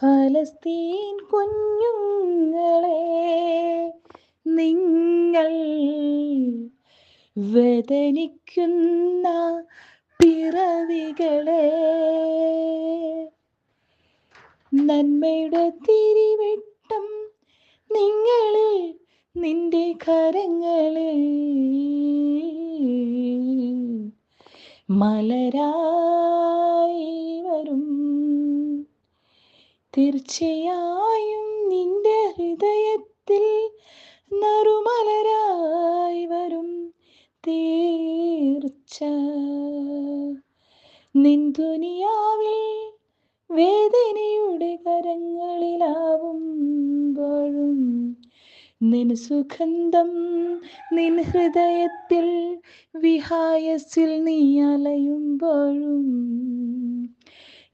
ഫലസ്തീൻ കുഞ്ഞുങ്ങളെ നിങ്ങൾ വേദനിക്കുന്ന പിറവികളെ നന്മയുടെ തിരിവെട്ടം നിങ്ങളിൽ നിന്റെ കരങ്ങളിൽ മലരായി വരും. തീർച്ചയായും നിന്റെ ഹൃദയത്തിൽ നറുമലരായി വരും തീർച്ച. നിൻ ദുനിയാവിൽ വേദനയുടെ കരങ്ങളിലാവുമ്പോഴും നിൻ സുഗന്ധം നിൻ ഹൃദയത്തിൽ വിഹായസിൽ നീ അലയുമ്പോഴും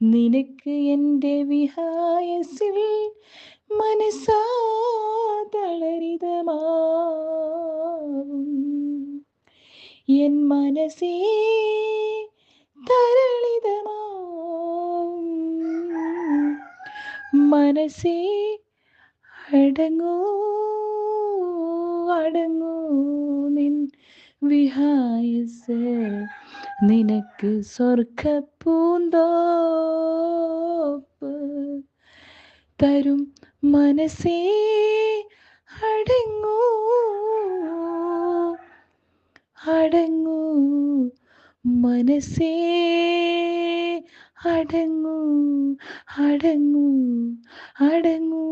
നിനക്ക് എന്റെ വിഹായസിൽ മനസ്സാതളരിതമാവും എൻ മനസ്സേ തരളിതമാവും. മനസ്സേ അടങ്ങൂ അടങ്ങൂ നിൻ വിഹായസ്. നിനക്ക് സ്വർഗ പൂന്തോപ്പ് തരും മനസ്സേ അടങ്ങൂ അടങ്ങൂ മനസ്സേ അടങ്ങൂ അടങ്ങൂ അടങ്ങൂ.